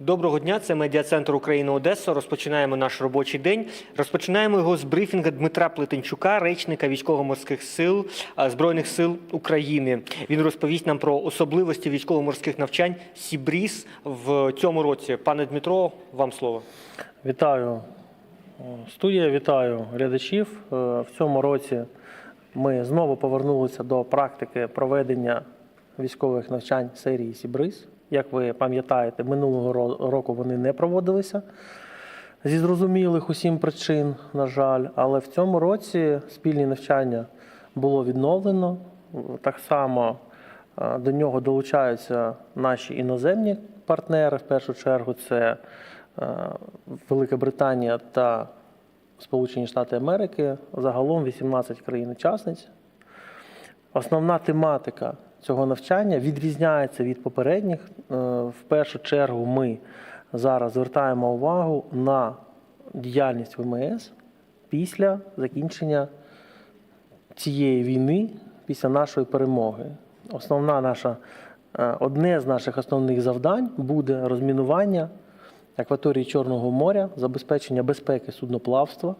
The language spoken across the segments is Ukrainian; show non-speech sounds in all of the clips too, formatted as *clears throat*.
Доброго дня, це медіа-центр України Одеса. Розпочинаємо наш робочий день. Розпочинаємо його з брифінга Дмитра Плетенчука, речника військово-морських сил Збройних сил України. Він розповість нам про особливості військово-морських навчань Сібріз в цьому році. Пане Дмитро, вам слово. Вітаю студія, вітаю глядачів. Е, В цьому році ми знову повернулися до практики проведення військових навчань серії Сібриз. Як ви пам'ятаєте, минулого року вони не проводилися зі зрозумілих усім причин, на жаль. Але в цьому році спільні навчання було відновлено. Так само е, до нього долучаються наші іноземні партнери. В першу чергу це е, Велика Британія та Сполучені Штати Америки, загалом 18 країн-учасниць. Основна тематика цього навчання відрізняється від попередніх. Е, В першу чергу ми зараз звертаємо увагу на діяльність ВМС після закінчення цієї війни, після нашої перемоги. Основна наша, е, одне з наших основних завдань буде розмінування акваторії Чорного моря, забезпечення безпеки судноплавства.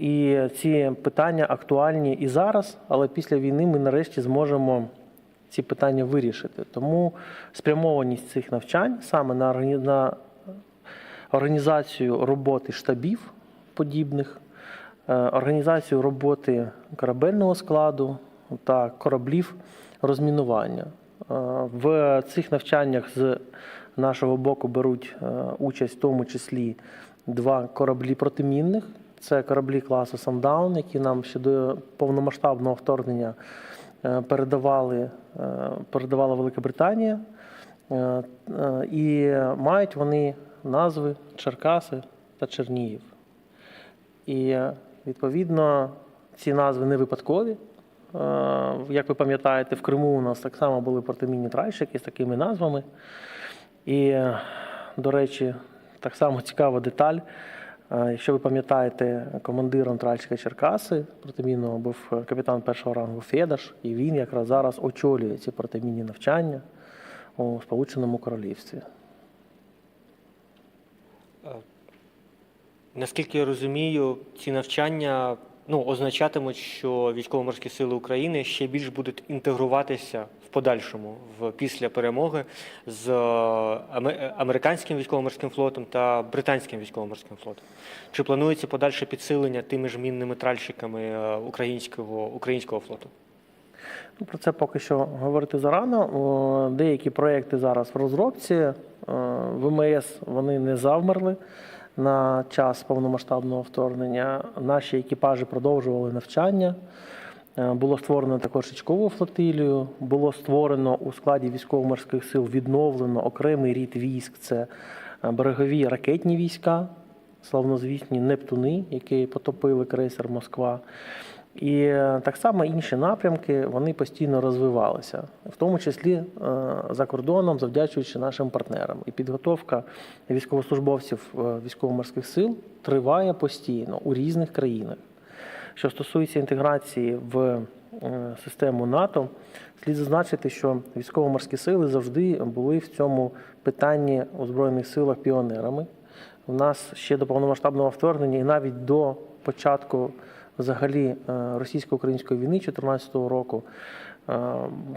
І ці питання актуальні і зараз, але після війни ми нарешті зможемо ці питання вирішити. Тому спрямованість цих навчань саме на, органі... організацію роботи штабів подібних, е, організацію роботи корабельного складу та кораблів розмінування. Е, В цих навчаннях з нашого боку беруть е, участь в тому числі два кораблі протимінних. Це кораблі класу Sundown, які нам ще до повномасштабного вторгнення е, передавали, е, передавала Велика Британія. Е, І мають вони назви Черкаси та Чернігів. І відповідно ці назви не випадкові. Як ви пам'ятаєте, в Криму у нас так само були протимінні тральщики з такими назвами. І, до речі, так само цікава деталь. Е, Якщо ви пам'ятаєте, командиром тральщика Черкаси протимінного був е, капітан першого рангу Федаш, і він якраз зараз очолює ці протимінні навчання у Сполученому Королівстві. Наскільки я розумію, ці навчання ну, означатимуть, що військово-морські сили України ще більш будуть інтегруватися в подальшому в після перемоги з е, американським військово-морським флотом та британським військово-морським флотом. Чи планується подальше підсилення тими ж мінними тральщиками е, українського, українського флоту? Ну, Про це поки що говорити зарано. Деякі проекти зараз в розробці. Е, ВМС вони не завмерли на час повномасштабного вторгнення. Наші екіпажі продовжували навчання. Е, Було створено також річкову флотилію. Було створено у складі військово-морських сил відновлено окремий рід військ. Це е, берегові ракетні війська, славнозвісні Нептуни, які потопили крейсер Москва. І е, так само інші напрямки вони постійно розвивалися, в тому числі е, за кордоном, завдячуючи нашим партнерам. І підготовка військовослужбовців е, військово-морських сил триває постійно у різних країнах. Що стосується інтеграції в систему НАТО, слід зазначити, що військово-морські сили завжди були в цьому питанні у Збройних силах піонерами. У нас ще до повномасштабного вторгнення і навіть до початку взагалі е, російсько-української війни 2014 року е,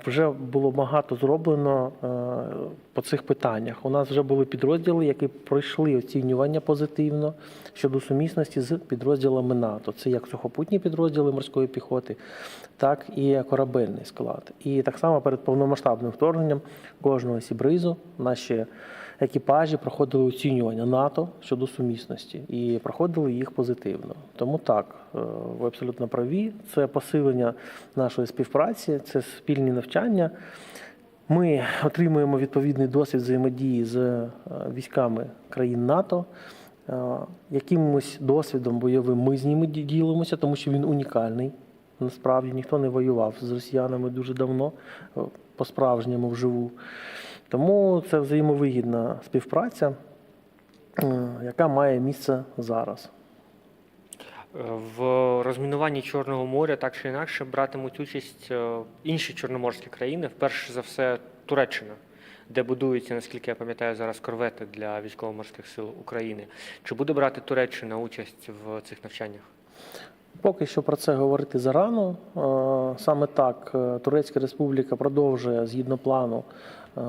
вже було багато зроблено е, по цих питаннях. У нас вже були підрозділи, які пройшли оцінювання позитивно щодо сумісності з підрозділами НАТО. Це як сухопутні підрозділи морської піхоти, так і корабельний склад. І так само перед повномасштабним вторгненням кожного сібризу наші екіпажі проходили оцінювання НАТО щодо сумісності і проходили їх позитивно. Тому так, е, ви абсолютно праві. Це посилення нашої співпраці, це спільні навчання. Ми отримуємо відповідний досвід взаємодії з е, військами країн НАТО. Е, Якимось досвідом бойовим ми з ними ділимося, тому що він унікальний. Насправді ніхто не воював з росіянами дуже давно, по-справжньому вживу. Тому це взаємовигідна співпраця, е, яка має місце зараз. Е, В розмінуванні Чорного моря так чи інакше братимуть участь е, інші чорноморські країни, вперше за все Туреччина. де будуються, наскільки я пам'ятаю, зараз корвети для військово-морських сил України. Чи буде брати Туреччина участь в цих навчаннях? Поки що про це говорити зарано. Саме так Турецька Республіка продовжує згідно плану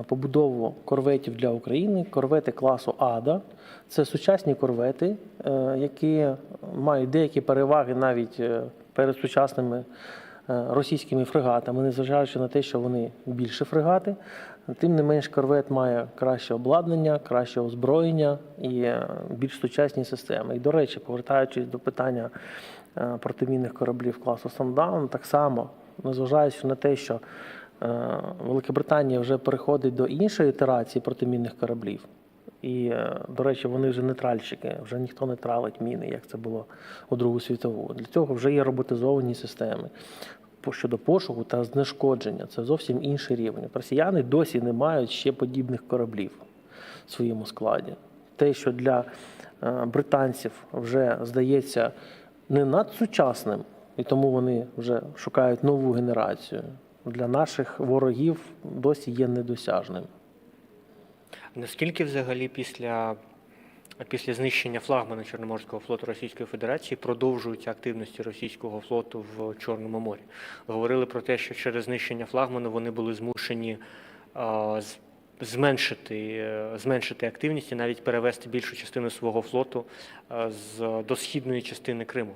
побудову корветів для України. Корвети класу Ада. Це сучасні корвети, е, які мають деякі переваги навіть е, перед сучасними е, російськими фрегатами, незважаючи на те, що вони більше фрегати. Тим не менш, корвет має краще обладнання, краще озброєння і е, більш сучасні системи. І, до речі, повертаючись до питання е, протимінних кораблів класу Сандаун, так само, незважаючи на те, що е, Велика Британія вже переходить до іншої ітерації протимінних кораблів. І, е, до речі, вони вже не тральщики, вже ніхто не тралить міни, як це було у Другу світову. Для цього вже є роботизовані системи. Щодо пошуку та знешкодження, це зовсім інший рівень. Росіяни досі не мають ще подібних кораблів в своєму складі. Те, що для е, британців вже здається не надсучасним, і тому вони вже шукають нову генерацію, для наших ворогів досі є недосяжним. Наскільки взагалі після, після знищення флагмана Чорноморського флоту Російської Федерації продовжуються активності російського флоту в Чорному морі? Говорили про те, що через знищення флагману вони були змушені а, зменшити, е, зменшити активність і навіть перевести більшу частину свого флоту а, з, до східної частини Криму.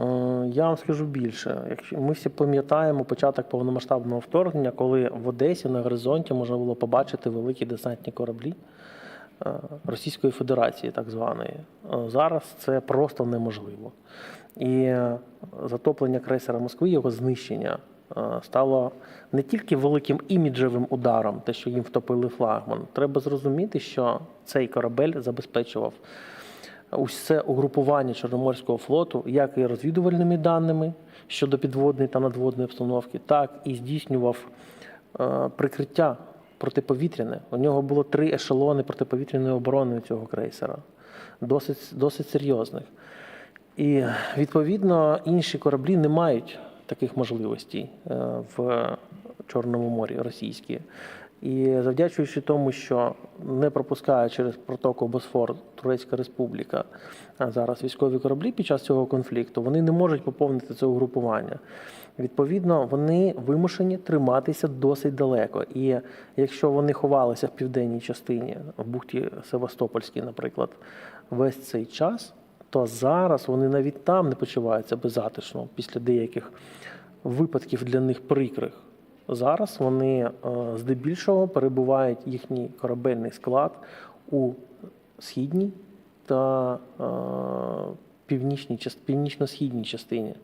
Е, Я вам скажу більше. Якщо ми всі пам'ятаємо початок повномасштабного вторгнення, коли в Одесі на горизонті можна було побачити великі десантні кораблі е, Російської Федерації, так званої. Е, Зараз це просто неможливо. І затоплення крейсера Москви, його знищення стало не тільки великим іміджевим ударом, те, що їм втопили флагман. Треба зрозуміти, що цей корабель забезпечував усе угрупування Чорноморського флоту, як і розвідувальними даними щодо підводної та надводної обстановки, так і здійснював е, прикриття протиповітряне. У нього було три ешелони протиповітряної оборони цього крейсера, досить, досить серйозних. І відповідно інші кораблі не мають таких можливостей е, в Чорному морі російські. І завдячуючи тому, що не пропускає через протоку Босфор Турецька Республіка а зараз військові кораблі під час цього конфлікту, вони не можуть поповнити це угрупування. Відповідно, вони вимушені триматися досить далеко. І якщо вони ховалися в південній частині, в бухті Севастопольській, наприклад, весь цей час, то зараз вони навіть там не почуваються беззатишно після деяких випадків для них прикрих. Зараз вони е, здебільшого перебувають їхній корабельний склад у східній та е, північній, північно-східній частині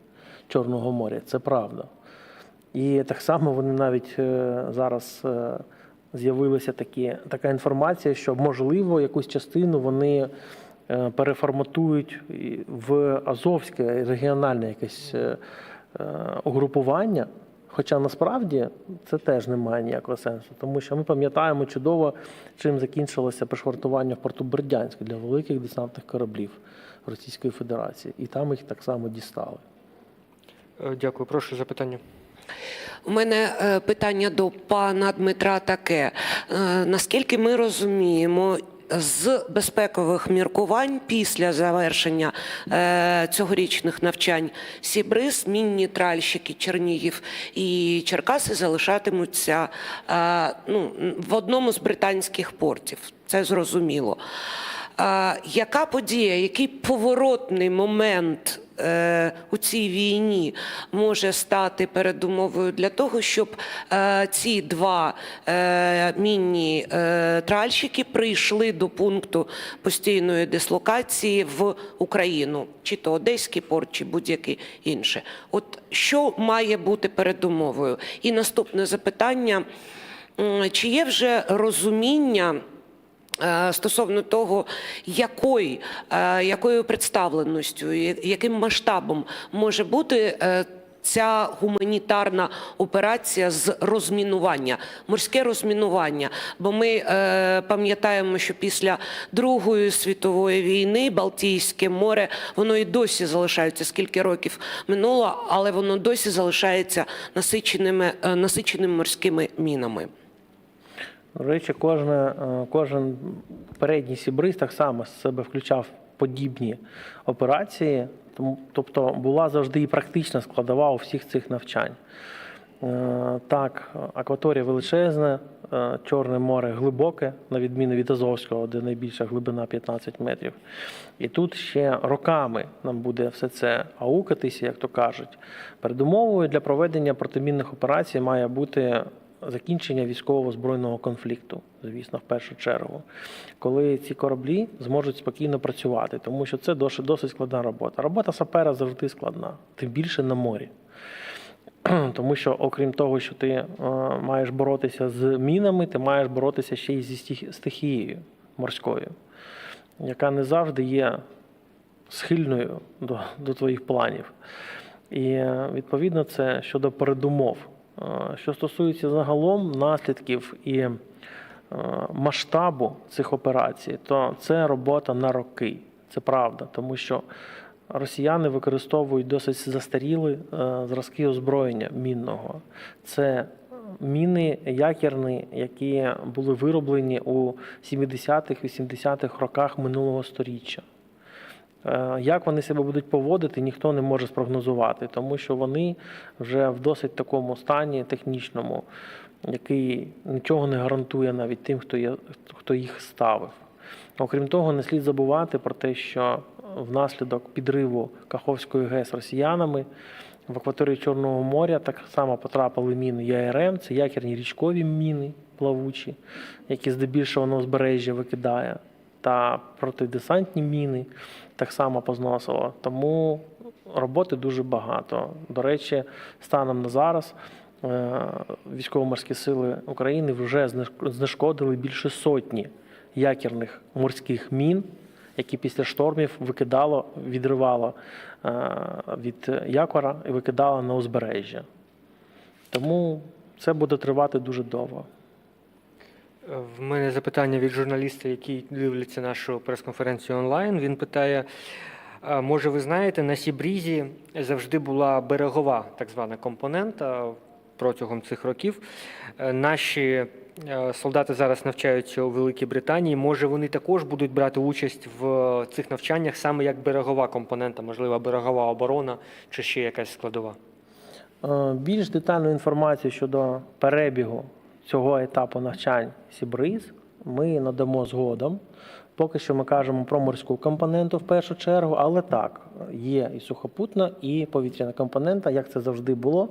Чорного моря. Це правда. І так само вони навіть е, зараз з'явилася така інформація, що можливо якусь частину вони переформатують в Азовське регіональне якесь угрупування. Хоча насправді це теж не має ніякого сенсу, тому що ми пам'ятаємо чудово, чим закінчилося пришвартування в порту Бердянськ для великих десантних кораблів Російської Федерації, і там їх так само дістали. Е, Дякую, прошу запитання. У мене е, питання до пана Дмитра таке. Е, Наскільки ми розуміємо, з безпекових міркувань після завершення е, цьогорічних навчань Сібриз, мінні тральщики Чернігів і Черкаси залишатимуться е, ну, в одному з британських портів. Це зрозуміло. Яка подія, який поворотний момент е, у цій війні може стати передумовою для того, щоб е, ці два е, мінні тральщики прийшли до пункту постійної дислокації в Україну, чи то Одеський порт, чи будь-який інше. От що має бути передумовою? І наступне запитання: чи є вже розуміння? Е, Стосовно того, якою, е, якою представленістю, яким масштабом може бути е, ця гуманітарна операція з розмінування, морське розмінування. Бо ми пам'ятаємо, що після Другої світової війни Балтійське море воно і досі залишається скільки років минуло, але воно досі залишається насиченими, е, насиченим морськими мінами. До речі, кожне, е, кожен передній сібриз так само з себе включав подібні операції, тобто була завжди і практична складова у всіх цих навчань. Е, Так, акваторія величезна, е, Чорне море глибоке, на відміну від Азовського, де найбільша глибина 15 метрів. І тут ще роками нам буде все це аукатися, як то кажуть. Передумовою для проведення протимінних операцій має бути закінчення військово-збройного конфлікту, звісно, в першу чергу, коли ці кораблі зможуть спокійно працювати, тому що це досить, складна робота. Робота сапера завжди складна, тим більше на морі. *clears throat* Тому що, окрім того, що ти е, маєш боротися з мінами, ти маєш боротися ще й зі стихі- стихією морською, яка не завжди є схильною до, до твоїх планів. І е, відповідно це щодо передумов. Е, Що стосується загалом наслідків і е, масштабу цих операцій, то це робота на роки. Це правда, тому що росіяни використовують досить застаріли е, зразки озброєння мінного. Це міни якірні, які були вироблені у 70-х, 80-х роках минулого століття. Е, Як вони себе будуть поводити, ніхто не може спрогнозувати, тому що вони вже в досить такому стані технічному, який нічого не гарантує навіть тим, хто, є, хто їх ставив. Окрім того, не слід забувати про те, що внаслідок підриву Каховської ГЕС росіянами в акваторії Чорного моря так само потрапили міни ЯРМ, це якірні річкові міни плавучі, які здебільшого на узбережжя викидає, та протидесантні міни так само позносило. Тому роботи дуже багато. До речі, станом на зараз е, військово-морські сили України вже знешкодили більше сотні якірних морських мін, які після штормів викидало, відривало е, від якора і викидало на узбережжя. Тому це буде тривати дуже довго. Е, В мене запитання від журналіста, який дивиться нашу прес-конференцію онлайн. Він питає: може, ви знаєте, на Сібрізі завжди була берегова так звана компонента протягом цих років. Е, Наші е, солдати зараз навчаються у Великій Британії. Може, вони також будуть брати участь в цих навчаннях саме як берегова компонента, можливо, берегова оборона чи ще якась складова. Е, Більш детальну інформацію щодо перебігу цього етапу навчань Сібриз ми надамо згодом. Поки що ми кажемо про морську компоненту в першу чергу, але так, є і сухопутна, і повітряна компонента, як це завжди було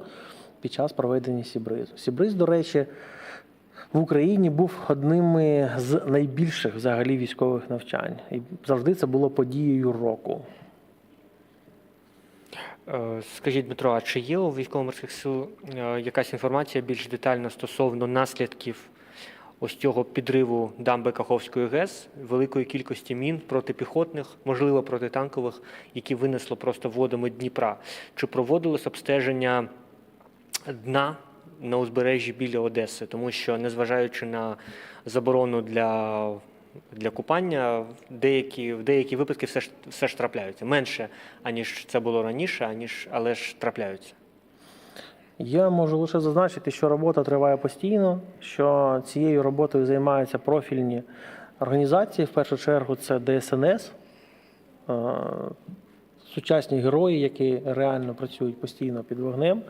під час проведення Сібризу. Сібриз, до речі, в Україні був одним з найбільших взагалі військових навчань. І завжди це було подією року. Е, Скажіть, Дмитро, а чи є у військово-морських сил е, якась інформація більш детальна стосовно наслідків ось цього підриву дамби Каховської ГЕС, великої кількості мін протипіхотних, можливо, протитанкових, які винесло просто водами Дніпра? Чи проводилось обстеження дна на узбережжі біля Одеси? Тому що, незважаючи на заборону для для купання в деякі, в деякі випадки все ж, все ж трапляються. Менше, аніж це було раніше, аніж, але ж трапляються. Я можу лише зазначити, що робота триває постійно, що цією роботою займаються профільні організації. В першу чергу це ДСНС, е, сучасні герої, які реально працюють постійно під вогнем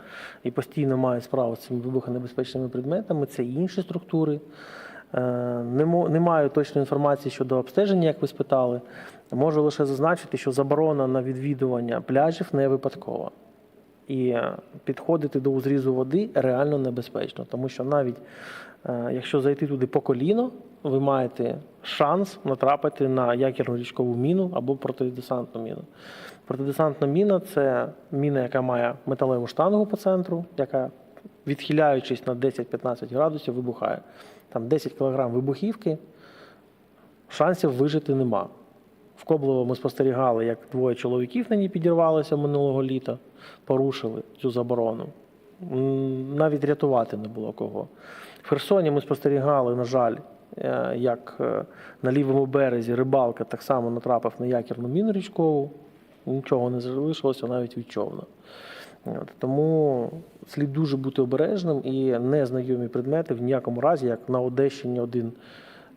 і постійно мають справу з цими вибухонебезпечними предметами. Це інші структури. Е, Не маю точної інформації щодо обстеження, як ви спитали. Можу лише зазначити, що заборона на відвідування пляжів не випадкова. І підходити до узрізу води реально небезпечно, тому що навіть е, якщо зайти туди по коліно, ви маєте шанс натрапити на якірну річкову міну або протидесантну міну. Протидесантна міна це міна, яка має металеву штангу по центру, яка, відхиляючись на 10-15 градусів, вибухає. Там 10 кг вибухівки, шансів вижити нема. В Коблево ми спостерігали, як двоє чоловіків на ній підірвалися минулого літа, порушили цю заборону. Навіть рятувати не було кого. В Херсоні ми спостерігали, на жаль, е, як е, на лівому березі рибалка так само натрапив на якірну міну річкову. Нічого не залишилося навіть від човна. От, тому слід дуже бути обережним і незнайомі предмети в ніякому разі, як на Одещині один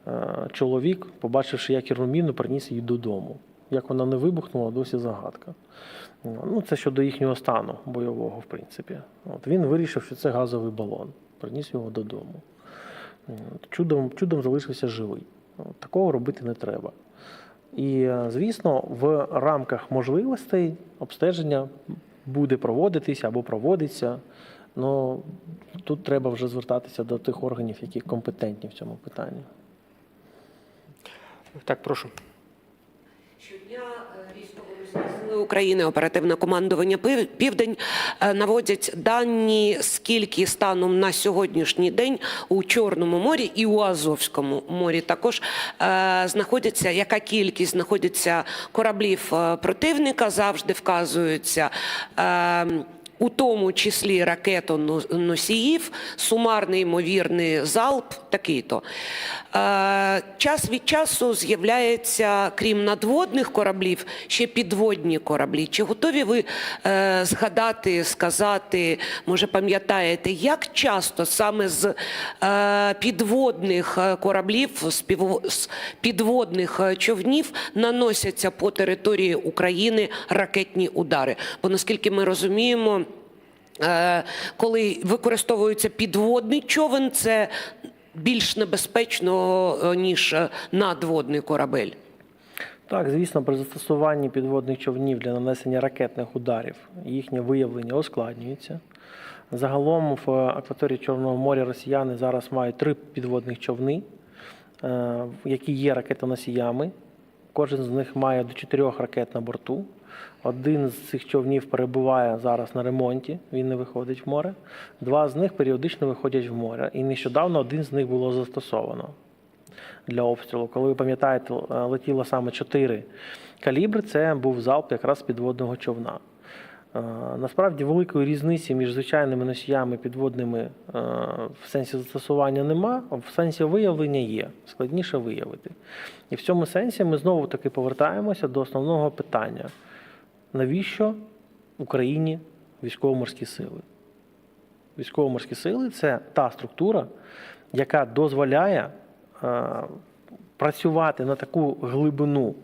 е, чоловік, побачивши ядерну міну, приніс її додому. Як вона не вибухнула, досі загадка. Ну, це щодо їхнього стану бойового, в принципі. От, він вирішив, що це газовий балон, приніс його додому. Чудом, чудом залишився живий. От, Такого робити не треба. І, е, звісно, в рамках можливостей обстеження буде проводитися або проводиться. Ну, тут треба вже звертатися до тих органів, які компетентні в цьому питанні. Так, прошу. Щодня е, військово-морські сили України, оперативне командування «Пив- Південь е, наводять дані, скільки станом на сьогоднішній день у Чорному морі і у Азовському морі також е, знаходяться, яка кількість знаходиться кораблів е, противника, завжди вказується. У тому числі ракетоносіїв, сумарний ймовірний залп, такий-то. Е, час від часу з'являється, крім надводних кораблів, ще підводні кораблі. Чи готові ви е, згадати, сказати, може пам'ятаєте, як часто саме з е, підводних кораблів, з, підводних човнів наносяться по території України ракетні удари? Бо наскільки ми розуміємо, коли використовується підводний човен, це більш небезпечно, е, ніж е, надводний корабель. Так, звісно, при застосуванні підводних човнів для нанесення ракетних ударів їхнє виявлення ускладнюється. Загалом в акваторії Чорного моря росіяни зараз мають три підводних човни, е, які є ракетоносіями. Кожен з них має до чотирьох ракет на борту. Один з цих човнів перебуває зараз на ремонті, він не виходить в море. Два з них періодично виходять в море. І нещодавно один з них було застосовано для обстрілу. Коли ви пам'ятаєте, е, летіло саме чотири калібри, це був залп якраз підводного човна. Е, Насправді великої різниці між звичайними носіями підводними е, в сенсі застосування нема, а в сенсі виявлення є. Складніше виявити. І в цьому сенсі ми знову таки повертаємося до основного питання: навіщо Україні військово-морські сили? Військово-морські сили це та структура, яка дозволяє е, працювати на таку глибину е,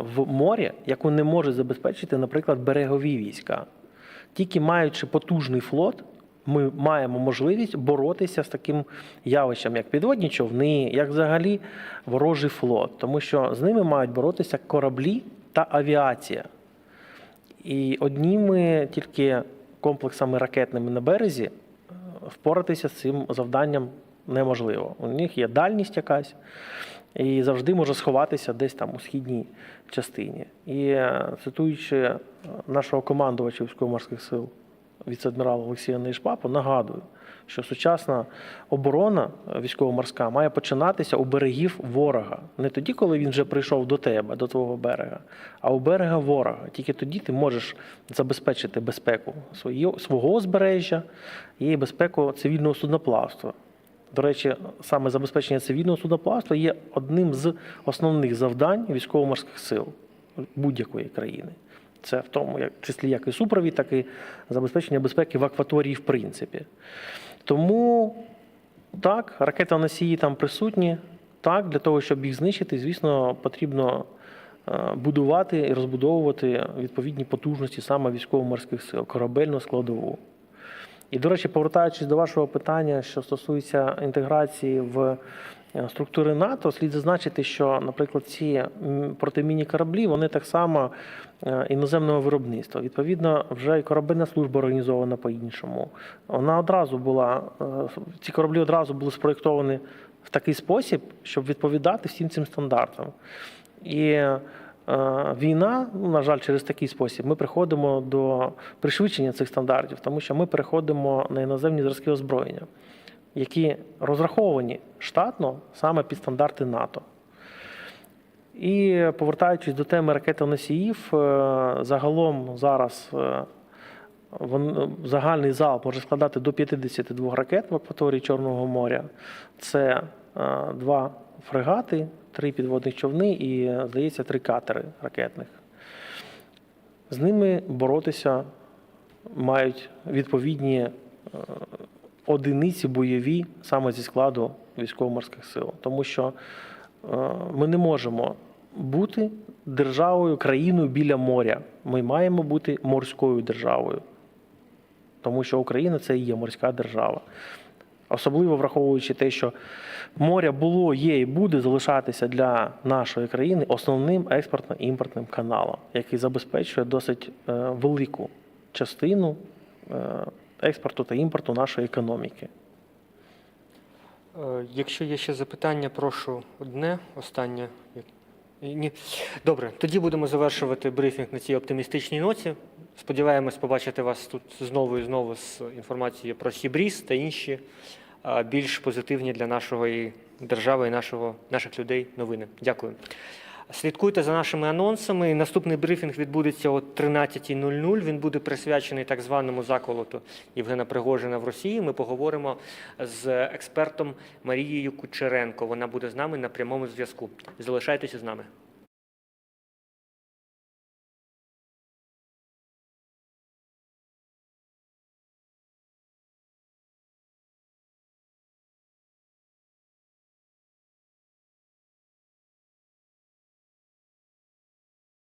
в морі, яку не може забезпечити, наприклад, берегові війська. Тільки маючи потужний флот, ми маємо можливість боротися з таким явищем, як підводні човни, як взагалі ворожий флот, тому що з ними мають боротися кораблі та авіація. І одніми тільки комплексами ракетними на березі е, впоратися з цим завданням неможливо. У них є дальність якась, і завжди може сховатися десь там у східній частині. І е, цитуючи е, нашого командувача військово-морських сил, віце-адмірала Олексія Нейшпапу, нагадую, що сучасна оборона е, військово-морська має починатися у берегів ворога. Не тоді, коли він вже прийшов до тебе, до твого берега, а у берега ворога. Тільки тоді ти можеш забезпечити безпеку свого узбережжя і безпеку цивільного судноплавства. До речі, саме забезпечення цивільного судноплавства є одним з основних завдань військово-морських сил будь-якої країни. Це в тому числі як і супровід, так і забезпечення безпеки в акваторії, в принципі. Тому так, ракетоносії там присутні. Так, для того, щоб їх знищити, звісно, потрібно е, будувати і розбудовувати відповідні потужності саме військово-морських сил, корабельну складову. І, до речі, повертаючись до вашого питання, що стосується інтеграції в е, структури НАТО, слід зазначити, що, наприклад, ці протимінні кораблі вони так само іноземного виробництва. Відповідно, вже і корабельна служба організована по-іншому. Вона одразу була, е, ці кораблі одразу були спроєктовані в такий спосіб, щоб відповідати всім цим стандартам. І е, війна, ну, на жаль, через такий спосіб, ми приходимо до пришвидшення цих стандартів, тому що ми переходимо на іноземні зразки озброєння, які розраховані штатно саме під стандарти НАТО. І повертаючись до теми ракетоносіїв, е, загалом зараз е, вон- загальний залп може складати до 52 ракет в акваторії Чорного моря. Це е, два фрегати, три підводних човни і, е, здається, три катери ракетних. З ними боротися мають відповідні е, одиниці бойові саме зі складу військово-морських сил. Тому що е, ми не можемо бути державою, країною біля моря. Ми маємо бути морською державою, тому що Україна це і є морська держава. Особливо враховуючи те, що море було, є і буде залишатися для нашої країни основним експортно-імпортним каналом, який забезпечує досить е, велику частину е, експорту та імпорту нашої економіки. Е, Якщо є ще запитання, прошу одне, останнє. Ні. Добре, тоді будемо завершувати брифінг на цій оптимістичній ноті. Сподіваємось побачити вас тут знову і знову з інформацією про Сібріз та інші більш позитивні для нашої держави і нашого, наших людей новини. Дякую. Слідкуйте за нашими анонсами. Наступний брифінг відбудеться о 13.00. Він буде присвячений так званому заколоту Євгена Пригожина в Росії. Ми поговоримо з експертом Марією Кучеренко. Вона буде з нами на прямому зв'язку. Залишайтеся з нами.